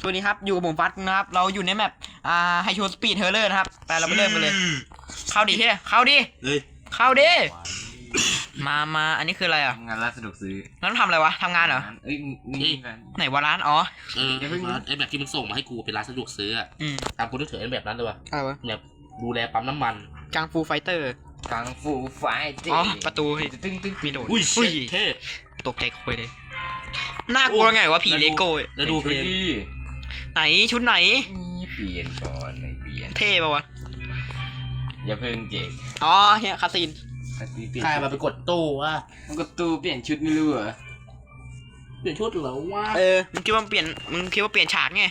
สวัสดีครับ อยู่กับผมฟัดนะครับ เราอยู่ในแมปอ่าไฮโชสปีดเทเลอร์นะครับไปเราไปเริ่มกันเลย เข้าดิเฮ้ยเข้าดิเฮ้ยเข้าดิมามาอันนี้คืออะไรอะ งานร้านสะดวกซื้อแล้วทำอะไรวะทำงานเหรอ เอ้ยนี่กันไหนวะร้าน อ๋อ เออไอ้แบบที่มึงส่งมาให้กูเป็นร้านสะดวกซื้ออะอืมตามกูนึกถึงไอ้แบบนั้นเลยวะอะไรวะแบบดูแลปั๊มน้ำมันกังฟูไฟเตอร์กังฟูไฟเจอ๋อ ประตูเฮ้ยตึ้งตึ้งมีโดดอุ้ยอุ้ยเท่ตกใจคุยเลยน่ากลัวไงวะผีเลโก้แล้วดูเพลง ไหนชุดไหนนี่เปลี่ยนก่อนไม่เปลี่ยน เท่ปะวะ อย่าเพิ่งเจ๊กอ๋อเฮียคาซีนเปลี่ยนใครมาไปกดตู้วะมันก็ตู้เปลี่ยนชุดไม่รู้เหรอ เปลี่ยนชุดเหรอวะเออ มึงคิดว่าเปลี่ยน มึงคิดว่าเปลี่ยนฉากไง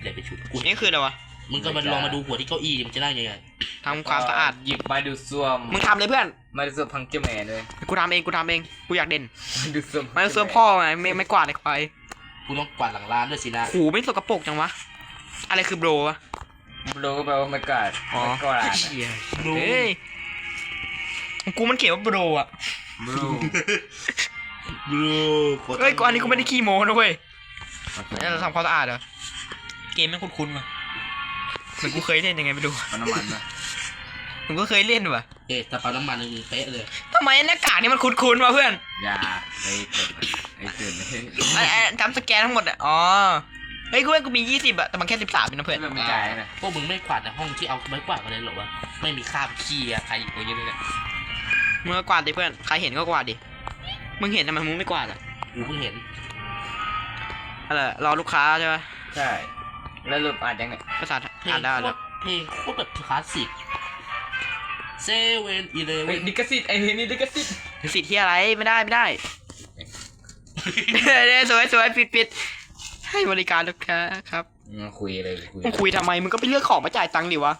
เปลี่ยนเป็นชุดกูนี่คืออะไรวะ มึงก็มาลองมาดูหัวที่เก้าอี้ดิมันจะได้ยังไงทำความสะอาด หยิบไม้ดูดซ่วมมึงทำเลยเพื่อนไม้ดูดซ่วมพังเจ้าแม่เลย กูทำเอง กูทำเอง กูอยากเด่นไม้ดูดซ่วมไม่เสื้อพ่อไงไม่ไม่กวาดเลยควาย กูต้องกวาดหลังร้านด้วยสินะหูไม่สกปรกจังวะ อะไรคือโบรวะโลก็แปลว่าไม่กาดอ๋อไม่กาดเหี้ยเฮ้ยของกูมันเขียนว่าโบรอะบลูบลูเฮ้ยกูอันนี้กูไม่ได้ขี้โม้นะเว้ยนี่เราทำความสะอาดเหรอ เกมไม่งคุ้นๆว่ะเหมือนกูเคยเล่นยังไงไม่รู้ มันน้ำมันนะ เหมือนกูเคยเล่นว่ะเอ๊ะแต่ปั๊มน้ำมันนี่เป๊ะเลยทำไมหน้ากากนี่มันคุ้นๆวะเพื่อนอย่าไปเกิดไอ้เกิดเลยไอ้ไอ้จำสแกนทั้งหมดอะอ๋อเฮ้ยกูว่ากูมียี่สิบอะแต่มันแค่สิบสามเองนะเพื่อนเพื่อนไม่จ่ายนะพวกมึงไม่กวาดในห้องที่เอาไม้กวาดมาเลยเหรอวะไม่มีคราบขี้อะใครอยู่ตรงนี้เลยเนี่ยมึงก็กวาดดิเพื่อนใครเห็นก็กวาดดิมึงเห็นทำไมมึงไม่กวาดอะกูเพิ่งเห็นอะไรรอลูกค้าใช่ปะใช่แล้วรูปอ่านยังไงภาษาเพลงอ่านได้โคแล้ตวรเพลงโคตรแบบคลาสสิก เซเว่นอีเลเฮ้เว่ยนดิกสิทธิ์ไอ้นี่ดิกสิทธิ์สิทธิ์ที่อะไรไม่ได้ไม่ได้ เนี่ยสวยสวยปิดปิดให้บริการลูกค้าครับอืมคุยเลยคุยมึงคุยทำไมมึงก็ไปเลือกของมาจ่ายตังค์ดิวะ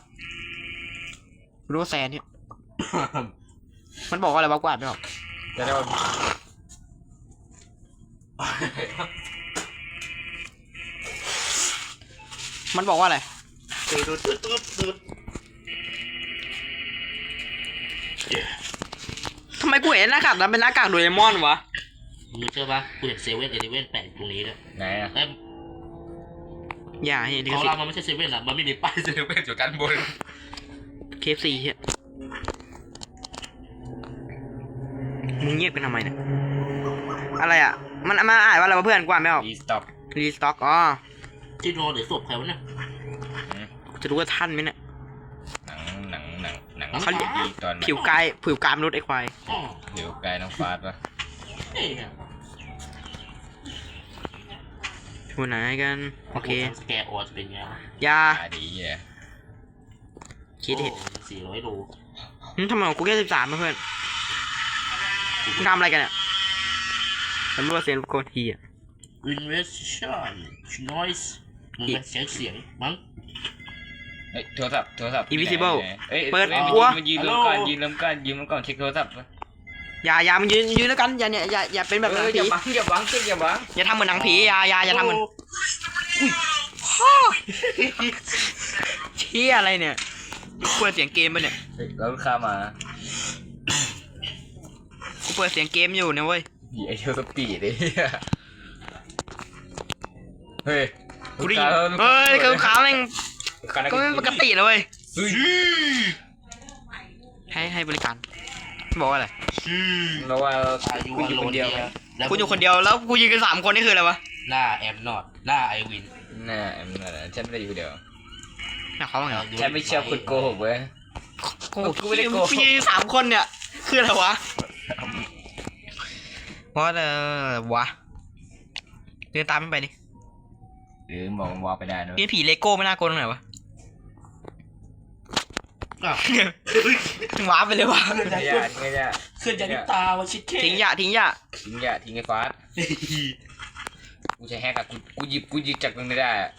รู้ว่าแซนเนี่ยมันบอกว่าอะไรวะกวาดไม่ออกจะได้ว่ามันบอกว่าอะไร ตืดตืดตืดตืด ไมกูเห็นหน้ากากนั้นเป็นหน้ากากโดเรมอนวะมึงเชื่อปะกูเห็นเซเว่นอีเลเว่นแปะอยู่ตรงนี้เลยไหนอะแต่อย่าเห็นของสิเรามันไม่ใช่เซเว่นอะมันไม่มีป้ายเซเว่นอยู่กันบนเคฟซีเฮียมึงเงียบกันทำไมเนี่ยอะไรอะ มันมาอ่านว่าอะไรวะเพื่อนกวาดไม่ออกรีสต็อกรีสต็อกอ๋อที่นอนหรือศพใครวะเนี่ยจะรู้ว่าท่านไหมเนี่ย หนังหนังหนังหนัง เขาเรียกดีตอนผิวกายผิวกายมนุษย์ไอ้ควายอ๋อผิวกายน้องฟาดปะเอ้ยเนี่ยอยู่ไหนกันโอเคสแกร์ออจะเป็นไงวะอยาตาดีอะคิดเห็นสี่ร้อยโลหึทำไมของกูแค่สิบสามเพื่อนมึงทำอะไรกันเนี่ยสำรวจเสียงรบกวนทีอะอินเวสชั่นนอยส์มึงเป็นเสียงเสียงมั้ง เฮ้ยโทรศัพท์โทรศัพท์ Invisible เอ้ยเปิดอ้ยกลัวมันยืนเริ่มก่อนยืนเริ่มก่อนยืนเริ่มก่อนเช็คโทรศัพท์ปะอย่าอย่ามึงยืนยืนแล้วกันอย่าเนี่ยอย่าอย่าเป็นแบบหนังเอออผีย่าบังอย่าบังเจ๊อย่าบังอย่าทำเหมือนหนังผีอย่าอย่าอย่าทำเหมือนเชี่ยอะไรเนี่ยกูเปิดเสียงเกมปะเนี่ยเฮ้ยแล้วลูกค้ามากูเปิดเสียงเกมอยู่เนี่ยเว้ยไอ้เทลสปีดไอ้เหี้ยเฮ้ยกูได้ยินเฮ้ยคือขาวแม่ง ลูค้าน่าก็ไม่ปกติเลยเว้ยเฮ้ยให้ให้บริการบอกว่าอะไรเราว่าอายุกูอยู่คนเดียวไหมกูอยู่คนเดียวแล้วกูยืนกันสามคนนี่คืออะไรวะหน้าแอมนอตหน้าไอวินน่าแอมนั่นแหละฉันไม่ได้อยู่คนเดียวหมายความว่าไงวะฉันไม่ชอบคนโกหกเว้ยโกหกกูไม่ได้โกหกกูยืนสามคนเนี่ยคืออะไรวะว่าเออวะเดินตามมันไปดิ หรือมองวอลไปได้นะนี่ผีเลโก้ไม่น่ากลัวตรงไหนวะอ้าว ว้าร์ปไปเลยวะทิ้งขยะทิ้งขยะเคลื่อนย้ายนิ้วตาวะชิดแค่ทิ้งยะทิ้งยะทิ้งขยะทิ้งไอ้ฟาสกูใช้แฮกอะกูกูหยิบกูหยิบจากตรงนี้ได้อะ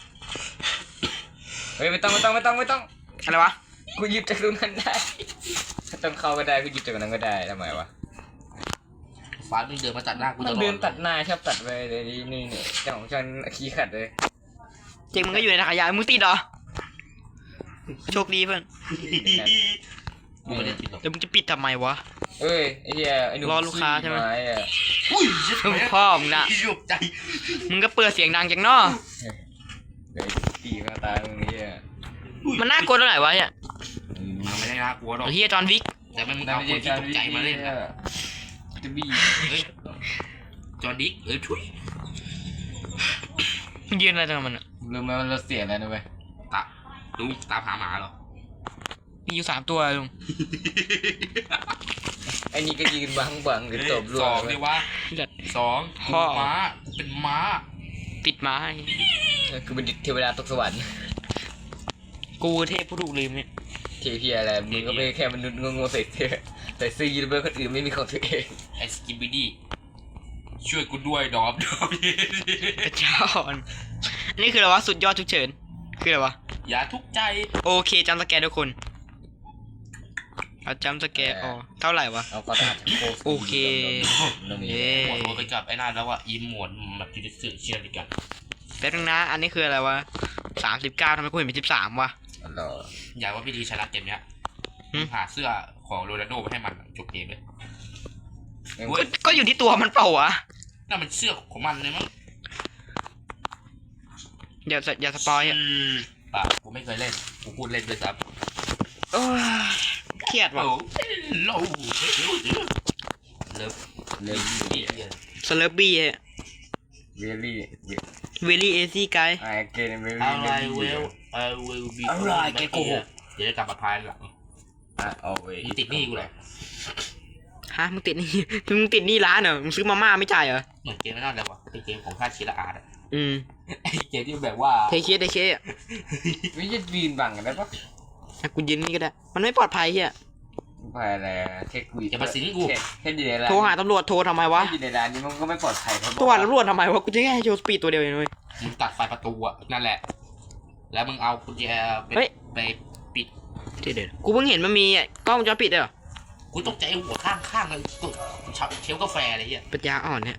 เฮ้ยไม่ต้องไม่ต้องไม่ต้องไม่ต้อง อะไรวะกูหยิบจากตรงนั้นได้ถ้าต้องเข้าก็ได้กูหยิบจากตรงนั้นก็ได้ทำไมวะฟ้ามึงเดินมาตัดหน้ากูมัตนลอด เดินตัดหน้าชอบตัดไปเลยนี่นี่เนี่ยเจ้าของฉันขี้ขัดเลย เจงมึงก็อยู่ในถังขยะมึงติดเหรอโชคดีเพื่อนกูไม่ได้ติดหรอกแล้วมึงจะปิดทำไมวะ เอ้ยไอ้เหี้ยไอ้หนุ่มรอลูกค้าใช่ไหมขี้อะอุ้ยชิบมึงพ่อมึงน่ะหยกใจมึงก็เปิดเสียงดังจังเนาะเดี๋ยวตีก็ตายมึงเนี่ยมันน่ากลัวตรงไหนวะเนี่ยมันไม่ได้น่ากลัวหรอก เฮียจอห์นวิกแต่มันมึงเอาคนที่ตกใจมาเล่นนะจะบี้เฮ้ยจอร์ดิกเอ้ยช่วยมันยืนอะไรตรงนั้นมันอะ รู้ไหมว่าเราเสียแล้วนะเว้ยตาดูตามหาหมาเหรอ มีอยู่สามตัวลุงไอ้นี่ก็ยืนบังบังหรือตบรวสองมดีว่าจัดสองพ่อม้า เป็นม้า ปิดไม้คือเป็นเทวดาตกสวรรค์ กูเทพผู้ถูกลืมเนี่ย เทพีอะไร มึงก็เป็นแค่มนุษย์งงๆใส่เสื้อใส่เสื้อยืนเบอร์คนอื่นไม่มีของตัวเองไอ้สกิบบิดี้ช่วยกูด้วยดอมดอมกระจอน อันนี้คืออะไรวะสุดยอดฉุกเฉิน คืออะไรวะ อย่าทุกข์ใจ โอเคจำสแกนทุกคน เอาจำสแกนอ๋อเท่าไหร่วะ เอาความสะอาดจากโคโอเคตรงนี้เย้หมวดโมไปกับไอ้นั่นแล้วว่าอีหมวนแบบยูนิสึเชียร์ดิกันแป๊บนึงนะ อันนี้คืออะไรวะสามสิบเก้าทำไมกูเห็นเป็นสิบสามวะอ๋อเหรออยากว่าวิธีชนะเกมเนี้ยหึหาเสื้อของโรนัลโดไปให้มันจบเกมเลยงั้นเว้ก็ยก็อยู่ที่ตัวมันเปล่าวะนั่นมันเสื้อของมันเลยมั้ง อย่าอย่าสปอยอะอืมป่ะกูไม่เคยเล่น กูพูดเล่นด้วยซ้ำโอ้ยเครียดว่ะโอ้โลเลิฟเริ่มดีสเลอร์บี้เวลี่เวลี่เอซี่ไกด์ไอเกนเวลี่อะไรเวล I will be อะไรแกโกหกเดี๋ยวจะกลับมาพายหลังอะเอาเว้ยมึงติดหนี้กูเลยฮะมึงติดหนี่มึงติดหนี่ร้านเหรอมึงซื้อมาม่าไม่จ่ายเหรอเหมือนเกมนั่นแหละวะเป็นเกมของค่าชิระอาร์ต อะอืมไอเกมที่แบบว่าเทเคสเทเคสอะไม่จะยืนบังกันได้ปะอะกูยืนนี่ก็ได้ มันไม่ปลอดภัยเฮียไปอะไรแค่คุยอย่ามาสิงกูแค่แค่อยู่ในร้านโทรหาตำรวจโทรทำไมวะแค่อยู่ในร้านนี้มันก็ไม่ปลอดภัยครับโทรหาตำรวจทำไมวะกูจะแค่ให้โชว์สปีดตัวเดียวเองเว้ยมึงตัดไฟประตูอะนั่นแหละ แล้วมึงเอากุญแจไปเฮ้ยไปปิดเดี๋ยวๆกูเพิ่งเห็นมันมีอะกล้องวงจอปิดด้วยเหรอกูตกใจหัวข้างข้างเลยกดชับเชลกาแฟอะไรเงี้ยปัญญาอ่อนเนี่ย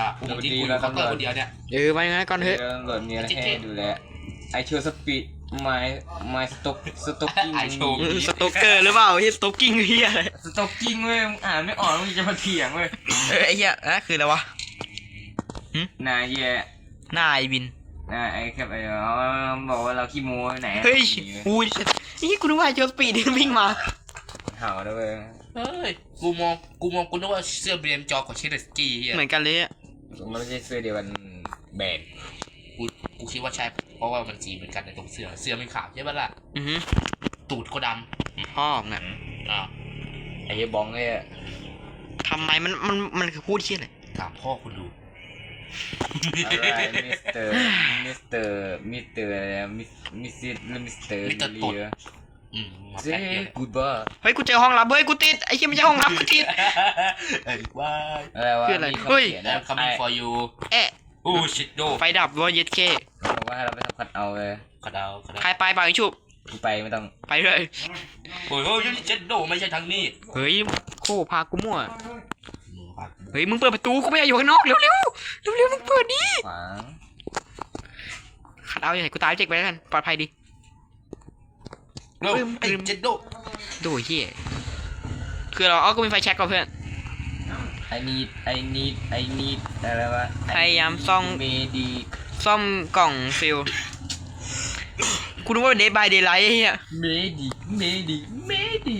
อะกูจริงกูอยู่เคาน์เตอร์คนเดียวเนี่ย เออไปงั้นก่อนเถอะดี๋ยวตำรวจมีอะไรให้ดูแลไอโชว์สปีดไมไมสต็อกสต็อกกิ้งไอโชว์สโตเกอร์หรือเปล่าเฮียสโตกิ้งเฮียอะไรสต็อกกิ้งเว้ยมึงอ่านไม่ออกมึงจะมาเถียงเว้ยเออไอ้เฮียอะคืออะไรวะนายแย่หน้าไอวินนายไอ้แค่ไอ้อ๋อบอกว่าเราขี้โม้ไหนเฮ้ยอุ้ยนี่กูนึกว่าโชว์สปีดที่วิ่งมาเห่าด้วยเว้ยเฮ้ยกูมองกูมองกูนึกว่าเสื้อเบรมจอของเชนสกี้เฮียเหมือนกันเลยอะ มันไม่ใช่เสื้อเดียวกันแบนกูกูคิดว่าใช่เพราะว่ามันสีเหมือนกันในตรงเสื้อเสื้อมันขาวใช่ปะล่ะอือฮึตูดก็ดพ่อมึงอะำอ่าไอ้เหี้ยบ้องเนี่ยทำไมมันมันมันคือพูดเชี่ยอะไรถามพ่อคุณดูอะไรมิสเตอร์มิสเตอร์มิสเตอร์อะไรอะมิสมิสซิสมิสเตอร์มิสเตอร์ตด อืมมาเซแป๊บเดียวกูดบ้าเฮ้ยกูเจอห้องลับเฮ้ยกูติดไอ้เหี้ยไม่ใช่ห้องลับกูติด เอ้ยว้ายอะไรวะคืออะไรมีคำเฮ้ยขีนแล้นะว coming for you แอะโอ้ชิดโดไฟดับวะเย็ดเคเขาบอกว่าให้เราไปทำคัดเอาเลยกระเดาขระใครเดาไปไปชุบกูไปไม่ต้องไปเลยโอ้ยโอ้ยเจ็ดโดไม่ใช่ทางนี้เฮ้ยโคพากูมั่วหนูปากเฮ้ยมึงเปิดประตูกูไม่อยากอยู่ข้างนอกเร็วเร็วเร็วเร็วมึงเปิดดิขวางขัดเอาอย่างไรกูตายเจ๊กไปแล้วกันปลอดภัยดี เร็วลืมไอ้ลืมเจ็ดโดดูเฮียคือเราเอาก็มีไฟแช็กก่อนเพื่อน ไอ้นีดไอ้นีดไอ้นีดอะไรวะพยายามซ่อง เมดีซ่อมกล่องฟิลกูนึกว่าเป็นเดย์บายเดย์ไลท์เฮียเมดีเมดีเมดี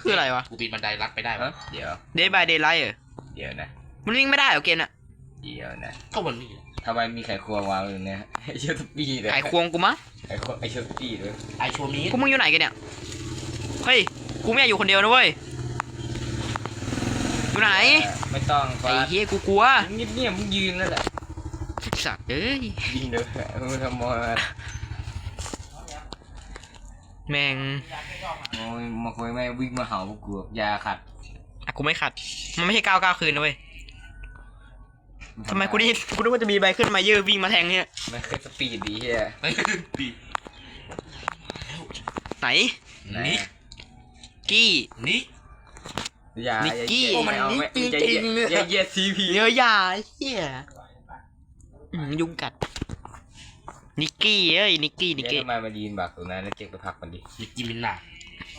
คืออะไรวะกูปีนบันไดลัดไปได้ฮะปะเดี๋ยว เดย์บายเดย์ไลท์เหรอเดี๋ยวนะ มันวิ่งไม่ได้เหรอเกมน่ะเดี๋ยวนะก็วันนี้ ทำไมมีไข่ควงวางอยู่เนี่ยไอเชอร์ตปีเลยไขควงกูมั้งไอควงไอเชอร์ตปีเลยไอโชว์มีพวกมึงอยู่ไหนกันเนี่ยเฮ้ยกูไม่อยากอยู่คนเดียวนะเว้ยอยู่ไหนไม่ต้องไอ้ฟ้าเฮียกูกลัวเงียบเงียบๆมึงยืนนั่นแหละสัตว์เอ้ยยิงเด้อมึงทำมอแม่งโอ้ยมาคุยไม่วิ่งมาเห่าพวกกูยาขัดอะกูไม่ขัด มันไม่ใช่ก้าวก้าวคืนนะเว้ย ทำไมกูได้ยินกูนึกว่าจะมีใบขึ้นมาเยอะวิ่งมาแทงเนี่ยไม่เคยสปีดดีเฮียไม่ปีไหนนี่กี้นี่อย่านิกกี้อย่าโอ้มันไเอานิไม่กกี้อย่าจริงๆอย่าเหยียดซีพีเนื้อยาเฮียอืมยุงกัดนิกกี้เอ้ยนิกกี้นิกเดี๋กี้ยวทำไมมาดีนบักตรงนั้นแล้วเจ๊กไปพักมันดิมิกกี้มินน่ะ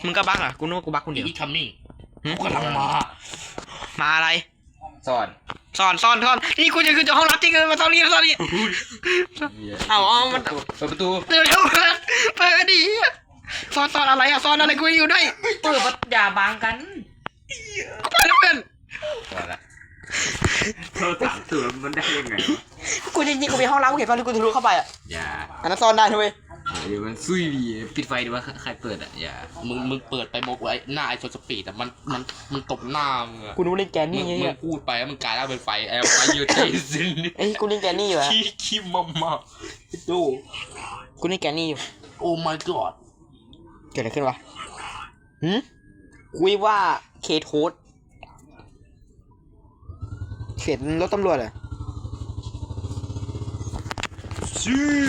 มึงก็บักเหรอะกูนึกว่ากูบักคนเดียวอีคัมมิ่งหึกูกำลังมา มาอะไร ซ่อนซ่อนซ่อนซ่อนนี่กูจะขึ้นจากห้องรับจริงเลยมาซ่อนนี่ซ่อนนี่ เอาเอามัน เปิดประตูเร็วเร็วเปิดเปิดดิซ่อนซ่อนอะไรอะซ่อนอะไรกูอยู่ด้วยเปิดประตูอย่าบังกันกูไปแล้วเพื่อนก่อนละเธอถามเธอมันได้ยังไงวะกูจริงๆกูมีห้องรับกูเห็นตอนที่กูทะลุเข้าไปอะอย่าอันนั้นซ่อนได้นะเว้ย เดี๋ยวมันซุยดีปิดไฟดีว่าใครเปิดอะอย่ามึงมึงเปิดไปบอกไว้หน้าไอโฟนสปีดแต่มันมันมันตบหน้ามึงอะกูรู้เล่นแกนมึนี่งไงมึเนี่งยพูดไปแล้วมึงกลายร่างเป็นไฟแอลไฟยูเทซินไอ้ยกูเล่นแกนนี่อยู่อะขี้ขี้มามาดูกูเล่นแกนนี่อยู่ โอ้ my god เกิดอะไรขึ้นวะหืมคุยว่าเคโทสเข็นรถตำรวจเหรอ ชื่อ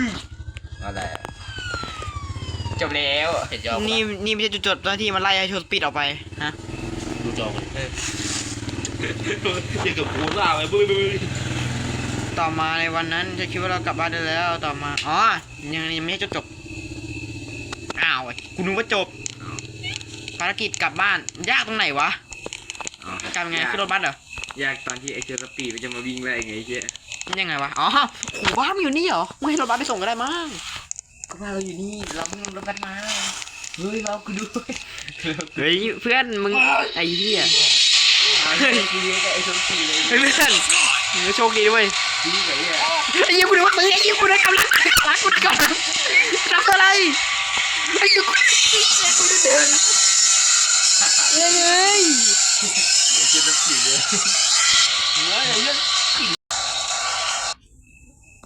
อะไรอะ จบแล้วเห็นยอมนี่นี่ไม่ใช่จุดจบหน้าที่มันไล่ให้โชว์สปีดออกไปฮะดูจอมันยังกับกูล่าไปบึ้ยบึ้ยต่อมาในวันนั้นจะคิดว่าเรากลับบ้านได้แล้วต่อมาอ๋อยังยังไม่ใช่จุดจบอ้าวกูนึกว่าจบภารกิจกลับบ้านยากตรงไหนวะกลับยังไงขึ้นรถบัสเหรอยากตอนที่ไอเจอสปีดมันจะมาวิ่งไล่ไงไอ้เชี่ยมันยังไงวะอ๋อโหบ้านมันอยู่นี่เหรอไม่ให้รถบัสไปส่งก็ได้มั้ง ก็ว่าเราอยู่นี่เราไม่ต้องรถบัสมาเฮ้ยเรากูด้วยเฮ้ยเพื่อนมึงไอ้เหี้ยเฮ้ยกูเลี้ยงกับไอสปีดเลยเฮ้ยเพื่อนมึงโชคดีด้วยดีกับเนี่ยไอ้เหี้ยกูนึกว่ามึงไอ้เหี้ยกูนึกกำลังรักกูกำลังทำอะไรไอ้เหี้ยกูกูจะเดินเฮ้ยเฮ้ยเดี๋ยวเจอสปีดเลย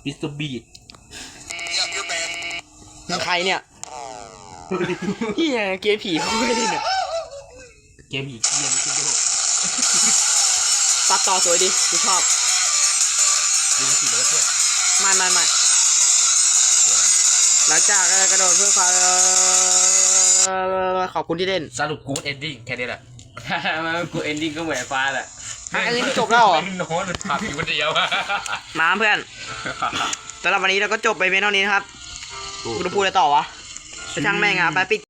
มิสเตอร์บีดมึง ใครเนี่ยเฮียเกมผีเขาไม่ได้เนี่ยเกมอีกเกมอีกเกมตัดต่อสวยดิกูชอบดูสิแล้วเพื่อนไม่ไม่ไม่หลังจากกระโดดเพื่อความขอบคุณที่เล่น สรุปกูดเอนดิ้งแค่นี้แหละมันกูเอนดิ้งก็เหมือนฟ้าแหละฮะอันนี้จบแล้วเหรอโน้ตมันถามอยู่คนเดียวมาเพื่อนสำหรับวันนี้เราก็จบไปเพียงเท่านี้นะครับ กูจะพูดอะไรต่อวะไปช่างแม่งอะไปปิด